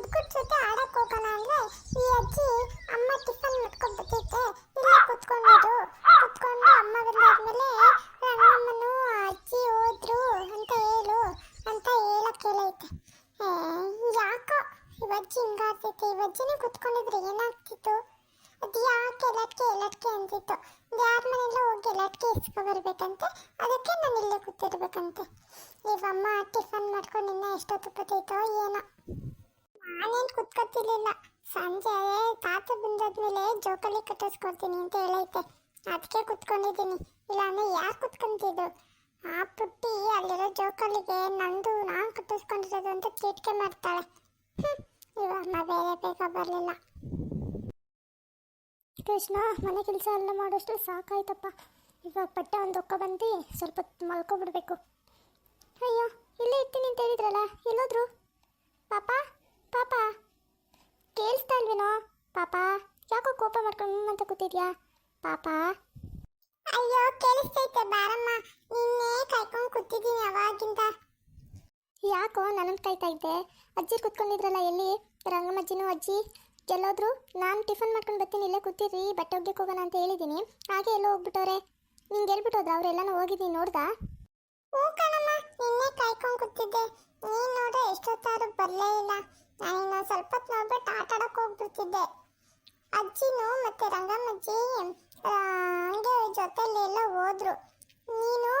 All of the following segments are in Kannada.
ಹುಡ್ಗುರ್ ಜೊತೆ ಆಡಕ್ ಹೋಗೋಣ ಅಂದ್ರೆ ಈ ಅಜ್ಜಿ ಅಮ್ಮ ಟಿಫನ್ ಮಾಡ್ಕೊಂಡ್ ಬರ್ತೈತೆ ಇಲ್ಲೇ ಕುತ್ಕೊಂಡೋದು ಕುತ್ಕೊಂಡು ಅಮ್ಮ ಬಂದಾದ್ಮೇಲೆ, ರಂಗಮ್ಮನು ಅಜ್ಜಿ ಹೋದ್ರು ಅಂತ ಹೇಳು, ಅಂತ ಹೇಳಕ್ ಹೇಳೈತೆ ಯಾಕೋ? ಇವಜ್ಜಿ ಹಿಂಗಾಗ್ತೈತೆ ಇವಜ್ಜಿನೇ ಕುತ್ಕೊಂಡಿದ್ರೆ ಏನಾಗ್ತಿತ್ತು? ಅದು ಯಾಕೆ ಎಲ್ಲಟ್ಕೆ ಎಲ್ಲಟ್ಕೆ ಅಂತಿತ್ತು. ಯಾರ ಮನೆಯಲ್ಲ ಹೋಗಿ ಎಲ್ಲಟ್ಕೆ ಇಸ್ಕೊ ಬರ್ಬೇಕಂತೆ. ಅದಕ್ಕೆ ನಾನು ಇಲ್ಲೇ ಕೂತಿರ್ಬೇಕಂತೆ. ಇವಮ್ಮ ಟಿಫನ್ ಮಾಡ್ಕೊಂಡು ಇನ್ನೂ ಎಷ್ಟೊತ್ತು ಬರ್ತೈತೋ ಏನೋ. ನಾನೇನು ಕುತ್ಕೊತಿರ್ಲಿಲ್ಲ. ಸಂಜೆ, ತಾತ ಬಂದಾದ್ಮೇಲೆ ಜೋಕಾಲಿ ಕಟ್ಟಿಸ್ಕೊಡ್ತೀನಿ ಅಂತ ಹೇಳೈತೆ. ಅದಕ್ಕೆ ಕುತ್ಕೊಂಡಿದ್ದೀನಿ. ಇಲ್ಲಾಂದ್ರೆ ಯಾರು ಕುತ್ಕೊಂತಿದ್ದು? ಆ ಪುಟ್ಟಿ ಅಲ್ಲಿರೋ ಜೋಕಾಲಿಗೆ ನಂದು ನಾನು ಕಟ್ಟಿಸ್ಕೊಂಡಿರೋದು ಅಂತ ಚೀಟಿಕೆ ಮಾಡ್ತಾಳೆ. ಇವಾಗ ಇವಮ್ಮ ಬೇರೆ ಬೇಗ ಬರಲಿಲ್ಲ. ಕೃಷ್ಣ, ಮನೆ ಕೆಲಸ ಎಲ್ಲ ಮಾಡೋಷ್ಟು ಸಾಕಾಯ್ತಪ್ಪ. ಇವಾಗ ಪಟ್ಟ ಒಂದು ಒಕ್ಕ ಬಂದು ಸ್ವಲ್ಪ ಮಲ್ಕೊಬಿಡ್ಬೇಕು. ಅಯ್ಯೋ, ಇಲ್ಲೇ ಇರ್ತೀನಿ ಅಂತ ಹೇಳಿದ್ರಲ್ಲ, ಎಲ್ಲೋದ್ರು? ಪಾಪ? ಪಾಪ. ಕೇಳಿಸ್ತಾ ಇಲ್ವೇನೋ? ಪಾಪ ಯಾಕೋ ಕೋಪ ಮಾಡ್ಕೊಂಡು ಅಂತ ಕೂತಿದ್ಯಾ? ಪಾಪ. ಅಯ್ಯೋ ಕೇಳಿಸ್ತೈತೆ ಬಾರಮ್ಮ. ನಿನ್ನೆ ಕಾಯ್ಕೊಂಡು ಕೂತಿದ್ದೀನಿ ಅವಾಗಿಂದ. ಯಾಕೋ ನನ್ನ ಕಾಯ್ತಾ ಇದ್ದೆ. ಅಜ್ಜಿ ಕುತ್ಕೊಂಡಿದ್ರಲ್ಲ ಎಲ್ಲಿ? ರಂಗಮ್ಮಜ್ಜಿನೂ ಅಜ್ಜಿ. ಎಲ್ಲೋದ್ರು ನಾನು ಟಿಫನ್ ಮಾಡ್ಕೊಂಡು ಬರ್ತೀನಿ ಇಲ್ಲೇ ಕೂತಿರಿ ಬಟ್ಟೆ ಒಗ್ಯಕ್ಕೆ ಹೋಗೋಣ ಅಂತ ಹೇಳಿದ್ದೀನಿ. ಹಾಗೆ ಎಲ್ಲೋ ಹೋಗ್ಬಿಟ್ಟವ್ರೆ. ನಿಂಗೆ ಹೇಳ್ಬಿಟ್ಟೋದ್ರ ಅವರೆಲ್ಲನೂ ಹೋಗಿದ್ದೀನಿ ನೋಡ್ದಾ? ಹ್ಞೂ ಕಣಮ್ಮ ನಿನ್ನೆ ಕಾಯ್ಕೊಂಡು ಕೂತಿದ್ದೆ. ನೀನು ನೋಡ್ರೆ ಎಷ್ಟೊತ್ತಾದ್ರೂ ಬರಲೇ ಇಲ್ಲ. ನಾನು ಇನ್ನೊಂದು ಸ್ವಲ್ಪ ಹೊತ್ತು ನೋಡ್ಬಿಟ್ಟು ಆಟ ಆಡಕ್ಕೆ ಹೋಗ್ಬಿಡ್ತಿದ್ದೆ. ಅಜ್ಜಿನೂ ಮತ್ತೆ ರಂಗಮ್ಮಜ್ಜಿ ಹಂಗೆ ಜೊತೆಲಿ ಎಲ್ಲ ಹೋದ್ರು. ನೀನು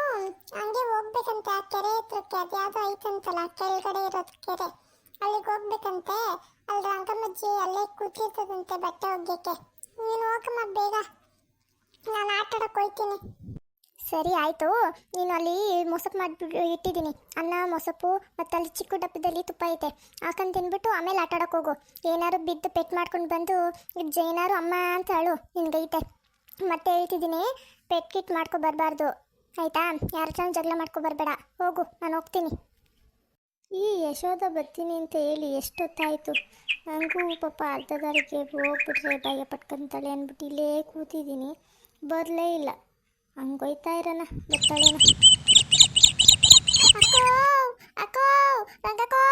ಹಂಗೆ ಹೋಗ್ಬೇಕಂತೆ ಆ ಕೆರೆ ಹತ್ರಕ್ಕೆ, ಅದ್ಯಾವುದೋ ಐತಂತಲ್ಲ ಕೆಳಗಡೆ ಇರೋದು ಕೆರೆ. ಅಲ್ಲಿಗೆ ಹೋಗ್ಬೇಕಂತೆ. ಅಲ್ಲಿ ರಂಗಮ್ಮಜ್ಜಿ ಅಲ್ಲೇ ಕೂತಿರ್ತದಂತೆ ಬಟ್ಟೆ ಒಗ್ಯಕ್ಕೆ. ನೀನು ಹೋಗಮ್ಮ, ಬೇಗ. ನಾನು ಆಟ ಆಡಕ್ಕೆ ಹೋಗ್ತೀನಿ. ಸರಿ, ಆಯಿತು. ನೀನು ಅಲ್ಲಿ ಮೊಸಪ್ಪು ಮಾಡಿಬಿಟ್ಟು ಇಟ್ಟಿದ್ದೀನಿ. ಅನ್ನ ಮೊಸಪ್ಪು ಮತ್ತು ಅಲ್ಲಿ ಚಿಕ್ಕ ಡಬ್ಬದಲ್ಲಿ ತುಪ್ಪ ಐತೆ. ಹಾಕೊಂಡು ತಿನ್ಬಿಟ್ಟು ಆಮೇಲೆ ಆಟ ಆಡೋಕೆ ಹೋಗು. ಏನಾರು ಬಿದ್ದು ಪೆಟ್ ಮಾಡ್ಕೊಂಡು ಬಂದು ಜೈನಾರು ಅಮ್ಮ ಅಂತ ಹೇಳು ನಿನ್ಗೈತೆ ಮತ್ತೆ ಹೇಳ್ತಿದ್ದೀನಿ, ಪೆಟ್ ಕಿಟ್ ಮಾಡ್ಕೊ ಬರಬಾರ್ದು. ಆಯಿತಾ? ಯಾರ ಹತ್ರ ಜಗಳ ಮಾಡ್ಕೊ ಬರಬೇಡ. ಹೋಗು, ನಾನು ಹೋಗ್ತೀನಿ. ಈ ಯಶೋಧ ಬರ್ತೀನಿ ಅಂತ ಹೇಳಿ ಎಷ್ಟೊತ್ತಾಯಿತು? ನನಗೂ ಪಾಪ ಅರ್ಧದಾರಿಗೆ ಹೋಗ್ಬಿಟ್ರೆ ಭಯ ಪಟ್ಕೊಂತಾಳೆ ಅಂದ್ಬಿಟ್ಟು ಇಲ್ಲೇ ಕೂತಿದ್ದೀನಿ. ಬರಲೇ ಇಲ್ಲ. ಹಂಗೋಯ್ತಾ ಇರೋಣ ಬರ್ತಾಳೇನ ಅಕ್ಕೋ ಅಕ್ಕೋ, ರಂಗಕ್ಕೋ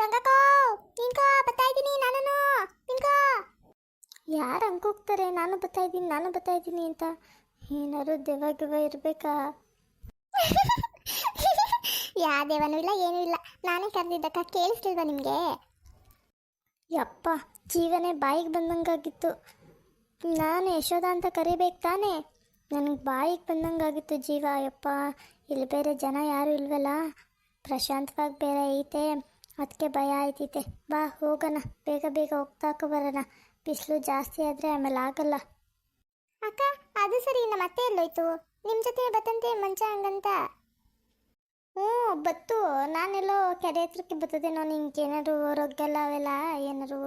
ರಂಗಕ್ಕೋ ನಿನ್ಕೋ ಬರ್ತಾ ಇದ್ದೀನಿ ನಾನು ನಿನ್ಕೋ ಯಾರು ಅಂಕೋಗ್ತಾರೆ ನಾನು ಬರ್ತಾ ಇದ್ದೀನಿ, ನಾನು ಬರ್ತಾ ಇದ್ದೀನಿ ಅಂತ ಏನಾದ್ರು ದೆವ್ವ ಗಿವ ಇರಬೇಕಾ? ಯಾ ದೇವನೂ ಇಲ್ಲ, ಏನೂ ಇಲ್ಲ. ನಾನೇ ಕರೆದಿದ್ದಕ್ಕ ಕೇಳಿಸ್ಲಿಲ್ವಾ ನಿಮಗೆ? ಯಪ್ಪ, ಜೀವನೇ ಬಾಯಿಗೆ ಬಂದಂಗಾಗಿತ್ತು. ನಾನು ಯಶೋಧ ಅಂತ ಕರಿಬೇಕು ತಾನೇ? ನನಗೆ ಬಾಯಿಗೆ ಬಂದಂಗಾಗಿತ್ತು ಜೀವ. ಯಪ್ಪ ಇಲ್ಲಿ ಬೇರೆ ಜನ ಯಾರೂ ಇಲ್ವಲ್ಲ? ಪ್ರಶಾಂತವಾಗಿ ಬೇರೆ ಐತೆ. ಅದಕ್ಕೆ ಭಯ ಆಯ್ತೈತೆ. ಬಾ ಹೋಗೋಣ. ಬೇಗ ಬೇಗ ಹೋಗ್ತಾಕ ಬರೋಣ. ಬಿಸಿಲು ಜಾಸ್ತಿ ಆದರೆ ಆಮೇಲೆ ಆಗಲ್ಲ. ಅಕ್ಕ ಅದು ಸರಿ. ನಮ್ಮ ಅತ್ತೆ ಎಲ್ಲೋಯ್ತು? ನಿಮ್ಮ ಜೊತೆ ಬತ್ತಂತೆ ಮಂಚ ಹಂಗಂತ? ಹ್ಞೂ ಬತ್ತು. ನಾನೆಲ್ಲೋ ಕೆರೆ ಹತ್ರಕ್ಕೆ ನಾನು ನಿಂಗೆ ಏನಾದ್ರು ರೊಗ್ಗೆಲ್ಲ ಅವೆಲ್ಲ ಏನಾದ್ರು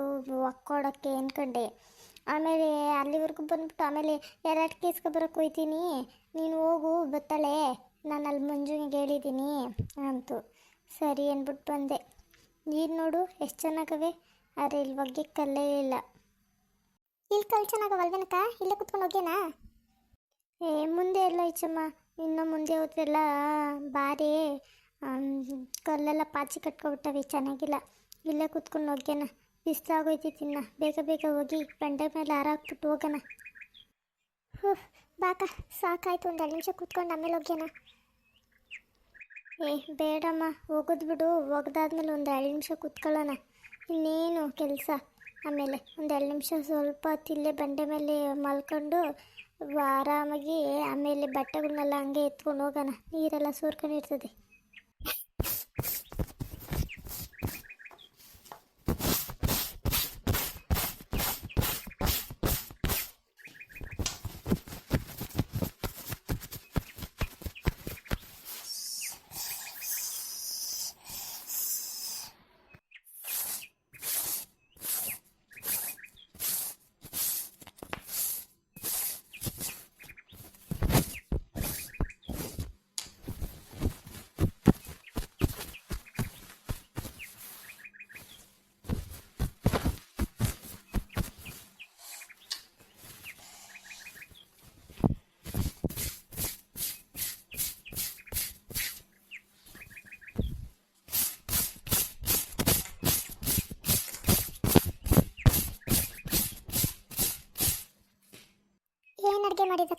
ಒಕ್ಕೊಡೋಕ್ಕೆ ಅನ್ಕೊಂಡೆ ಆಮೇಲೆ ಅಲ್ಲಿವರೆಗೂ ಬಂದ್ಬಿಟ್ಟು ಆಮೇಲೆ ಎರಡು ಕೇಸ್ಗೆ ಬರೋಕ್ಕೆ ಹೋಯ್ತೀನಿ. ನೀನು ಹೋಗು, ಬತ್ತಾಳೆ. ನಾನು ಅಲ್ಲಿ ಮಂಜುನಿಗೆ ಹೇಳಿದ್ದೀನಿ ಅಂತು. ಸರಿ ಅಂದ್ಬಿಟ್ಟು ಬಂದೆ. ನೀರು ನೋಡು, ಎಷ್ಟು ಚೆನ್ನಾಗವೆ. ಆದರೆ ಇಲ್ಲಿ ಬಗ್ಗೆ ಕಲ್ಲೇ ಇಲ್ಲ. ಇಲ್ಲಿ ಕಲ್ಲು ಚೆನ್ನಾಗವಲ್ವೇನಕ್ಕ ಇಲ್ಲೇ ಕುತ್ಕೊಂಡು ಹೋಗ್ಯನಾ? ಏ, ಮುಂದೆ ಎಲ್ಲ ಐಚಮ್ಮ ಇನ್ನು ಮುಂದೆ ಹೋದ್ರೆಲ್ಲ ಬಾರಿ. ಕಲ್ಲೆಲ್ಲ ಪಾಚಿ ಕಟ್ಕೊಬಿಟ್ಟವೆ, ಚೆನ್ನಾಗಿಲ್ಲ. ಇಲ್ಲೇ ಕುತ್ಕೊಂಡು ಹೋಗ್ಯಾನ. ಬಿಸಿಲಾಗೋಯ್ತಿನ್ನ ಬೇಗ ಬೇಗ ಹೋಗಿ ಬಂಡೆ ಮೇಲೆ ಹಾರಾಕ್ಬಿಟ್ಟು ಹೋಗೋಣ. ಹ್ಞೂ ಬಾಕ, ಸಾಕಾಯ್ತು. ಒಂದು ಎರಡು ನಿಮಿಷ ಕೂತ್ಕೊಂಡು ಆಮೇಲೆ ಹೋಗ್ಯಾನ ಏ, ಬೇಡಮ್ಮ, ಹೋಗೋದು ಬಿಡು. ಒಗ್ದಾದ್ಮೇಲೆ ಒಂದು ಎರಡು ನಿಮಿಷ ಕೂತ್ಕೊಳ್ಳೋಣ. ಇನ್ನೇನು ಕೆಲಸ. ಆಮೇಲೆ ಒಂದು ಎರಡು ನಿಮಿಷ ಸ್ವಲ್ಪ ಹೊತ್ತು ಬಂಡೆ ಮೇಲೆ ಮಲ್ಕೊಂಡು ಆರಾಮಾಗಿ ಆಮೇಲೆ ಬಟ್ಟೆಗಳನ್ನೆಲ್ಲ ಹಂಗೆ ಎತ್ಕೊಂಡು ಹೋಗೋಣ. ನೀರೆಲ್ಲ ಸೋರ್ಕೊಂಡಿರ್ತದೆ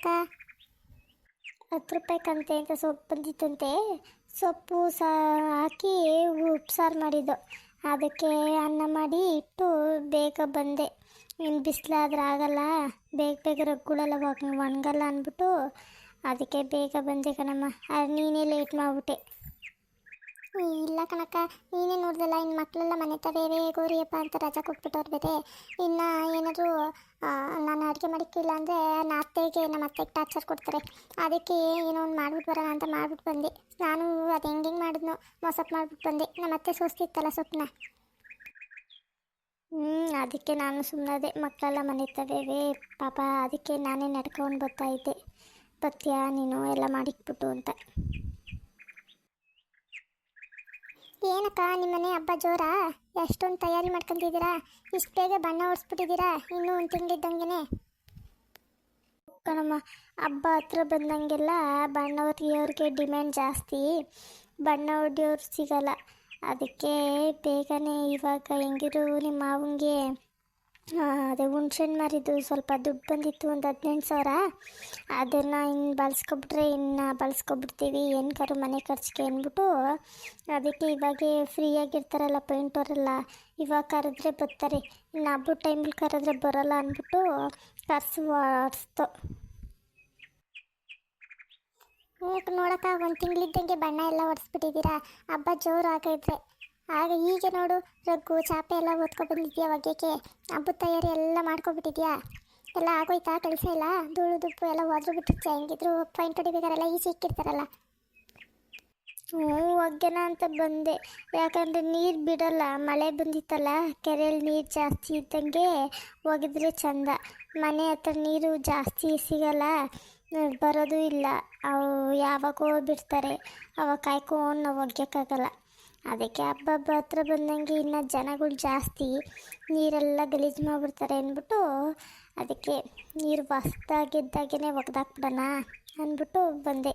ಕಣಕ್ಕ ಹತ್ತು ರೂಪಾಯಿ ಕಂತೆ ಅಂತ ಸೊಪ್ಪು ಬಂದಿತ್ತಂತೆ. ಸೊಪ್ಪು ಸಾ, ಹಾಕಿ ಉಪ್ಸಾರು ಮಾಡಿದ್ದು. ಅದಕ್ಕೆ ಅನ್ನ ಮಾಡಿ ಇಟ್ಟು ಬೇಗ ಬಂದೆ. ಇನ್ನು ಬಿಸಿಲಾದ್ರೆ ಆಗಲ್ಲ. ಬೇಗ ಬೇಗ ರಗ್ಗುಳೆಲ್ಲ ಒಣಗಲ್ಲ ಅಂದ್ಬಿಟ್ಟು ಅದಕ್ಕೆ ಬೇಗ ಬಂದೆ ಕಣಮ್ಮ. ನೀನೇ ಲೇಟ್ ಮಾಡಿಬಿಟ್ಟೆ. ಇಲ್ಲ ಕಣಕ್ಕ. ನೀನೇ ನೋಡ್ದಲ್ಲ ಇನ್ನು ಮಕ್ಕಳೆಲ್ಲ ಮನೆ ತವೇವೆ ಗೋರಿಯಪ್ಪ ಅಂತ ರಜಾ ಕೊಟ್ಬಿಟ್ಟವ್ರು ಬೇರೆ. ಇನ್ನು ಏನಾದರೂ ನಾನು ಅಡುಗೆ ಮಾಡಿಕ್ಕಿಲ್ಲ ಅಂದರೆ ನನ್ನ ಅತ್ತೆಗೆ ನಮ್ಮ ಅತ್ತೆಗೆ ಟಾರ್ಚರ್ ಕೊಡ್ತಾರೆ. ಅದಕ್ಕೆ ಏನೋ ಒಂದು ಮಾಡ್ಬಿಟ್ಟು ಬರೋಣ ಅಂತ ಮಾಡ್ಬಿಟ್ಟು ಬಂದೆ. ನಾನು ಅದು ಹೆಂಗೆ ಹೆಂಗೆ ಮಾಡಿದ್ನೋ ಮೊಸಪ್ಪು ಮಾಡ್ಬಿಟ್ಟು ಬಂದೆ. ನಮ್ಮ ಅತ್ತೆ ಸೋಸ್ತಿತ್ತಲ್ಲ ಸೊಪ್ಪನ್ನ ಹ್ಞೂ ಅದಕ್ಕೆ ನಾನು ಸುಮ್ಮನದೆ ಮಕ್ಕಳೆಲ್ಲ ಮನೆ ತವೇವೆ ಪಾಪ ಅದಕ್ಕೆ ನಾನೇ ನಡ್ಕೊಂಡು ಬರ್ತಾ ಇದ್ದೆ. ಬತ್ತೀಯಾ ನೀನು ಎಲ್ಲ ಮಾಡಿಕ್ಬಿಟ್ಟು ಅಂತ. ಏನಕ್ಕ ನಿಮ್ಮನೆ ಹಬ್ಬ ಜೋರಾ? ಎಷ್ಟೊಂದು ತಯಾರಿ ಮಾಡ್ಕೊಂತಿದ್ದೀರಾ? ಇಷ್ಟು ಬೇಗ ಬಣ್ಣ ಹೊಡ್ಸ್ಬಿಟ್ಟಿದ್ದೀರಾ ಇನ್ನೂ ಒಂದು ತಿಂಗಳಿದ್ದಂಗೆನೆ. ಕಣಮ್ಮ, ಹಬ್ಬ ಹತ್ರ ಬಂದಂಗೆಲ್ಲ ಬಣ್ಣ ಹೊಡೆಯೋರಿಗೆ ಡಿಮ್ಯಾಂಡ್ ಜಾಸ್ತಿ. ಬಣ್ಣ ಹೊಡೆಯೋರು ಸಿಗಲ್ಲ. ಅದಕ್ಕೆ ಬೇಗನೆ ಇವಾಗ ಹೆಂಗಿರು ನಿಮ್ಮ ಮಾವಂಗೆ. ಆ, ಅದೇ ಹುಣ್ಸೆಹಣ್ಣು ಮಾರಿದ್ದು ಸ್ವಲ್ಪ ದುಡ್ಡು ಬಂದಿತ್ತು ಒಂದು ಹದಿನೆಂಟು ಸಾವಿರ. ಅದನ್ನು ಇನ್ನು ಬಳಸ್ಕೊಬಿಟ್ರೆ ಇನ್ನು ಬಳಸ್ಕೊಬಿಡ್ತೀವಿ. ಏನು ಕರು ಮನೆ ಖರ್ಚಿಗೆ ಅಂದ್ಬಿಟ್ಟು ಅದಕ್ಕೆ ಇವಾಗೆ ಫ್ರೀಯಾಗಿರ್ತಾರಲ್ಲ ಪೇಂಟವರೆಲ್ಲ ಇವಾಗ ಕರೆದ್ರೆ ಬರ್ತಾರೆ ಇನ್ನು ಹಬ್ಬದ ಟೈಮಲ್ಲಿ ಕರೆದ್ರೆ ಬರೋಲ್ಲ ಅಂದ್ಬಿಟ್ಟು ಕರ್ಸು ಆಡಿಸ್ತು ನೋಡಕ್ಕ ಒಂದು ತಿಂಗಳಿದ್ದಂಗೆ ಬಣ್ಣ ಎಲ್ಲ ಹೊಡೆಸ್ಬಿಟ್ಟಿದ್ದೀರಾ ಹಬ್ಬ ಜೋರು ಆಗೈತೆ ಆಗ ಈಗ ನೋಡು, ರಗ್ಗು, ಚಾಪೆ ಎಲ್ಲ ಓದ್ಕೊಬಂದಿದ್ಯಾ ಹಬ್ಬ ಹಬ್ಬದ ತಯಾರಿ ಎಲ್ಲ ಮಾಡ್ಕೊಬಿಟ್ಟಿದ್ಯಾ ಎಲ್ಲ ಆಗೋಯ್ತಾ? ಕೆಲಸ ಇಲ್ಲ? ಧೂಳು ದುಪ್ಪು ಎಲ್ಲ ಒದ್ರು ಬಿಟ್ಟಿರ್ತೀಯ ಹೆಂಗಿದ್ರು ಪಾಯಿಂಟ್ ಹೊಡಿಬೇಕಾರೆಲ್ಲ ಈಸಿ ಇಕ್ಕಿರ್ತಾರಲ್ಲ ಹ್ಞೂ, ಒಗ್ಗೆನ ಅಂತ ಬಂದೆ. ಯಾಕಂದರೆ ನೀರು ಬಿಡಲ್ಲ, ಮಳೆ ಬಂದಿತ್ತಲ್ಲ ಕೆರೆಯಲ್ಲಿ ನೀರು ಜಾಸ್ತಿ ಇದ್ದಂಗೆ ಒಗೆದ್ರೆ ಚಂದ. ಮನೆ ಹತ್ರ ನೀರು ಜಾಸ್ತಿ ಸಿಗಲ್ಲ, ಬರೋದು ಇಲ್ಲ. ಅವು ಯಾವಾಗೋ ಬಿಡ್ತಾರೆ, ಅವಾಗ ಕಾಯ್ಕೊಂಡು ನಾವು ಒಗ್ಯಕ್ಕಾಗಲ್ಲ ಅದಕ್ಕೆ ಹಬ್ಬ ಹಬ್ಬ ಹತ್ರ ಬಂದಂಗೆ ಇನ್ನು ಜನಗಳು ಜಾಸ್ತಿ ನೀರೆಲ್ಲ ಗಲೀಜು ಮಾಡಿಬಿಡ್ತಾರೆ ಅಂದ್ಬಿಟ್ಟು ಅದಕ್ಕೆ ನೀರು ಹೊಸ್ದಾಗಿದ್ದಾಗೇ ಒಗ್ದಾಕ್ಬಿಡೋಣ ಅಂದ್ಬಿಟ್ಟು ಬಂದೆ.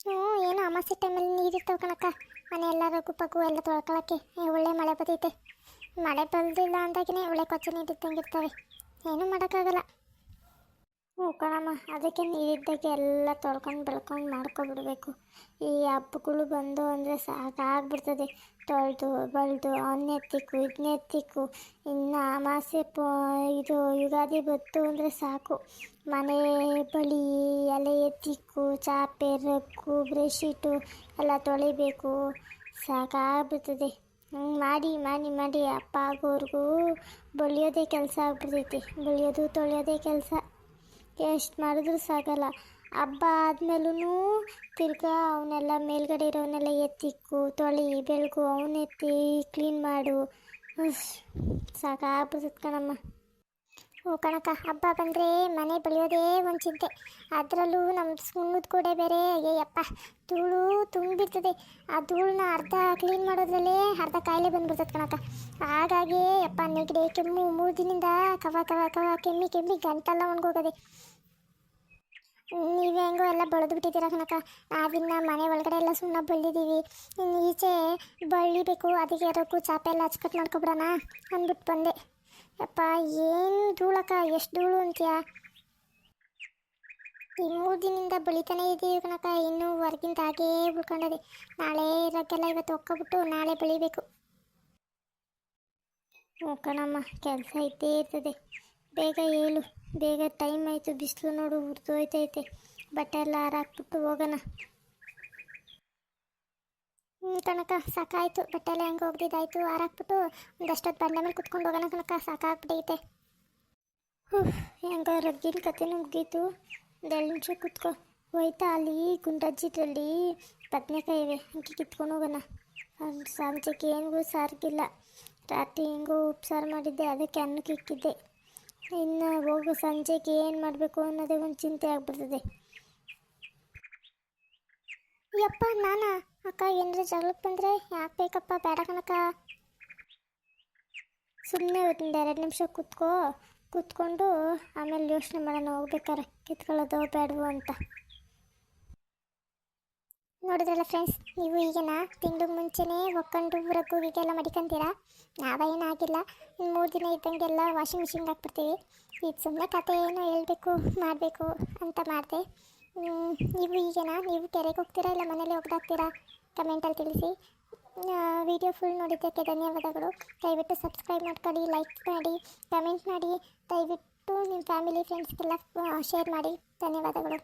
ಹ್ಞೂ, ಏನೋ ಅಮಾಸೆ ಟೈಮಲ್ಲಿ ನೀರು ಕಣಕ್ಕ ಮನೆ ಎಲ್ಲ ರಘು ಪಗು ಎಲ್ಲ ತೊಳ್ಕೊಳಕ್ಕೆ. ಒಳ್ಳೆ ಮಳೆ ಬರ್ತೈತೆ ಮಳೆ ಬಂದಿಲ್ಲ ಅಂದಾಗೇ ಒಳ್ಳೆ ಕೊಚ್ಚೆ ನೀರಿದ್ದಂಗೆ ಇರ್ತವೆ. ಏನೂ ಮಾಡೋಕ್ಕಾಗಲ್ಲ. ಹ್ಞೂ ಕಣಮ್ಮ, ಅದಕ್ಕೆ ನೀರಿದ್ದಾಗೆ ಎಲ್ಲ ತೊಳ್ಕೊಂಡು ಬೆಳ್ಕೊಂಡು ಮಾಡ್ಕೊಬಿಡ್ಬೇಕು. ಈ ಹಬ್ಬಗಳು ಬಂದು ಅಂದರೆ ಸಾಕಾಗ್ಬಿಡ್ತದೆ. ತೊಳೆದು, ಬಳ್ದು ಅವನ್ನೆತ್ತಿಕ್ಕು ಇದನ್ನೆತ್ತಿಕ್ಕು ಇನ್ನು ಅಮಾಸೆ ಪ, ಇದು ಯುಗಾದಿ ಬತ್ತು ಅಂದರೆ ಸಾಕು. ಮನೆ ಬಳಿ ಎಲೆ ಎತ್ತಿಕ್ಕು, ಚಾಪೆ ರಕ್ಕು ಬ್ರೆಶೀಟು ಎಲ್ಲ ತೊಳಿಬೇಕು. ಸಾಕಾಗ್ಬಿಡ್ತದೆ. ಹ್ಞೂ ಮಾಡಿ ಮಾಡಿ ಮಾಡಿ. ಅಪ್ಪ ಆಗೋರ್ಗೂ ಬಳಿಯೋದೇ ಕೆಲಸ ಆಗ್ಬಿಡ್ತೈತಿ. ಬಳಿಯೋದು, ತೊಳೆಯೋದೇ ಕೆಲಸ. ಎಷ್ಟು ಮಾಡಿದ್ರೂ ಸಾಕಲ್ಲ ಹಬ್ಬ ಆದ್ಮೇಲೂ ತಿರ್ಗಾ ಅವನ್ನೆಲ್ಲ ಮೇಲ್ಗಡೆ ಇರೋವನ್ನೆಲ್ಲ ಎತ್ತಿಕ್ಕು ತೊಳಿ, ಬೆಳಗು ಅವನ್ನೆತ್ತಿ ಕ್ಲೀನ್ ಮಾಡು. ಸಾಕಾಗ್ಬಿಡ್ತದೆ ಕಣಮ್ಮ. ಓ ಕಣಕ್ಕ, ಹಬ್ಬ ಬಂದರೆ ಮನೆ ಬೆಳೆಯೋದೇ ಒಂದು ಚಿಂತೆ. ಅದರಲ್ಲೂ ನಮ್ಮ ಸುಣ್ಣದ ಕೂಡ ಬೇರೆ. ಅಯ್ಯಪ್ಪ ಧೂಳು ತುಂಬಿರ್ತದೆ. ಆ ಧೂಳನ್ನ ಅರ್ಧ ಕ್ಲೀನ್ ಮಾಡೋದ್ರಲ್ಲೇ ಅರ್ಧ ಕಾಯಿಲೆ ಬಂದ್ಬಿಡ್ತದೆ ಕಣಕ್ಕ. ಹಾಗಾಗಿ ಅಪ್ಪ ನೆಗಡಿ ಕೆಮ್ಮು ಮೂರು ದಿನದಿಂದ ಕವ ಕವ ಕವ ಕೆಮ್ಮಿ ಕೆಮ್ಮಿ ಗಂಟೆಲ್ಲ ಒಣಗೋಗದೆ. ನೀವೇ ಹೆಂಗೋ ಎಲ್ಲ ಬಳ್ದು ಬಿಟ್ಟಿದ್ದೀರ ಕಣಕ್ಕ? ನಾವಿನ್ನ ಮನೆ ಒಳಗಡೆ ಎಲ್ಲ ಸುಮ್ಮನೆ ಬಳ್ಳಿದ್ದೀವಿ ಇನ್ನು ಈಚೆ ಬಳ್ಳಿಬೇಕು ಅದಕ್ಕೆ ರೊಕ್ಕು ಚಾಪೆ ಎಲ್ಲ ಹಚ್ಕಟ್ ಮಾಡ್ಕೊಬಿಡೋಣ ಅಂದ್ಬಿಟ್ಟು ಬಂದೆ. ಯಪ್ಪ, ಏನು ಧೂಳಕ್ಕ, ಎಷ್ಟು ಧೂಳು ಅಂತೀಯ? ಈ ಮೂರು ದಿನದಿಂದ ಬಳಿತಾನೆ ಇದೀವಿ ಕಣಕ್ಕ, ಇನ್ನೂ ಹೊರಗಿಂದ ಹಾಗೇ ಉಳ್ಕೊಂಡದೆ. ನಾಳೆ ಇರೋಕ್ಕೆಲ್ಲ ಇವತ್ತು ಒಕ್ಕೊಬಿಟ್ಟು ನಾಳೆ ಬೆಳಿಬೇಕು. ಹ್ಞೂ ಕಣಮ್ಮ, ಕೆಲಸ ಇದ್ದೇ ಇರ್ತದೆ. ಬೇಗ ಹೇಳು ಬೇಗ ಟೈಮ್ ಆಯಿತು. ಬಿಸಿಲು ನೋಡು, ಹುರಿದು ಹೋಯ್ತೈತೆ. ಬಟ್ಟೆ ಎಲ್ಲ ಹಾರಾಕ್ಬಿಟ್ಟು ಹೋಗೋಣ. ಹ್ಞೂ ಕಣಕ ಸಾಕಾಯ್ತು. ಬಟ್ಟೆ ಎಲ್ಲ ಹೆಂಗೆ ಹೋಗ್ದಿದ್ದಾಯ್ತು ಹಾರಾಕ್ಬಿಟ್ಟು ಒಂದಷ್ಟೊತ್ತು ಬಂಡೆ ಮೇಲೆ ಕುತ್ಕೊಂಡು ಹೋಗೋಣ ಕಣಕ ಸಾಕಾಗ್ಬಿಟ್ಟೈತೆ. ಹ್ಞೂ ಹೆಂಗ ರಗ್ಗಿನ ಕಥೆನೂ ಮುಗೀತು. ಎರಡು ನಿಮಿಷ ಕುತ್ಕೊ. ಹೋಯ್ತಾ ಅಲ್ಲಿ? ಗುಂಡಜ್ಜಿದ್ರಲ್ಲಿ ಬದನೆಕಾಯಿ ಇವೆ. ಹಂಗೆ ಕಿತ್ಕೊಂಡು ಹೋಗೋಣ. ಸಂಜೆಗೆ ಏನಿಗೂ ಸಾರಿಗಿಲ್ಲ. ರಾತ್ರಿ ಹೆಂಗೋ ಉಪ್ಸಾರು ಮಾಡಿದ್ದೆ. ಅದಕ್ಕೆ ಅನ್ನಕ್ಕೆ ಇಕ್ಕಿದ್ದೆ. ಇನ್ನು ಹೋಗು, ಸಂಜೆಗೆ ಏನು ಮಾಡಬೇಕು ಅನ್ನೋದೇ ಒಂದು ಚಿಂತೆ ಆಗ್ಬಿಡ್ತದೆ. ಯಪ್ಪ ನಾನಾ? ಅಕ್ಕ ಏನಾರ ಜಗಳಕ್ಕೆ ಬಂದರೆ ಯಾಕೆ ಬೇಕಪ್ಪ? ಬೇಡ ಕಣಕ್ಕ. ಸುಮ್ಮನೆ ಒಂದು ಎರಡು ನಿಮಿಷ ಕೂತ್ಕೋ. ಕೂತ್ಕೊಂಡು ಆಮೇಲೆ ಯೋಚನೆ ಮಾಡೋಣ, ಹೋಗ್ಬೇಕಾರೆ. ಕಿತ್ಕೊಳ್ಳೋದು ಬೇಡವು ಅಂತ. ನೋಡಿದ್ರಲ್ಲ ಫ್ರೆಂಡ್ಸ್ ನೀವು ಈಗಿನ ತಿಂಗಳು ಮುಂಚೆನೇ ಒಕ್ಕೊಂಡು ಊರಕ್ಕೆ ಹೋಗಿಗೆಲ್ಲ ಮಡಿಕೊಂತೀರಾ? ನಾವೇನಾಗಿಲ್ಲ ಇನ್ನು ಮೂರು ದಿನ ಇದ್ದಂಗೆಲ್ಲ ವಾಷಿಂಗ್ ಮಿಷಿನ್ಗೆ ಹಾಕ್ಬಿಡ್ತೀವಿ. ಇದು ಸುಮ್ಮನೆ ಕತೆ ಏನೋ ಹೇಳಬೇಕು, ಮಾಡಬೇಕು ಅಂತ ಮಾಡಿದೆ. ನೀವು ಈಗೇನ ನೀವು ಕೆರೆಗೆ ಹೋಗ್ತೀರಾ ಇಲ್ಲ ಮನೇಲಿ ಹೋಗ್ದಾಗ್ತೀರಾ ಕಮೆಂಟಲ್ಲಿ ತಿಳಿಸಿ. ವಿಡಿಯೋ ಫುಲ್ ನೋಡಿದ್ದಕ್ಕೆ ಧನ್ಯವಾದಗಳು. ದಯವಿಟ್ಟು ಸಬ್ಸ್ಕ್ರೈಬ್ ಮಾಡ್ಕೊಳ್ಳಿ ಲೈಕ್ ಮಾಡಿ ಕಮೆಂಟ್ ಮಾಡಿ. ದಯವಿಟ್ಟು ನಿಮ್ಮ ಫ್ಯಾಮಿಲಿ ಫ್ರೆಂಡ್ಸ್ಗೆಲ್ಲ ಶೇರ್ ಮಾಡಿ. ಧನ್ಯವಾದಗಳು.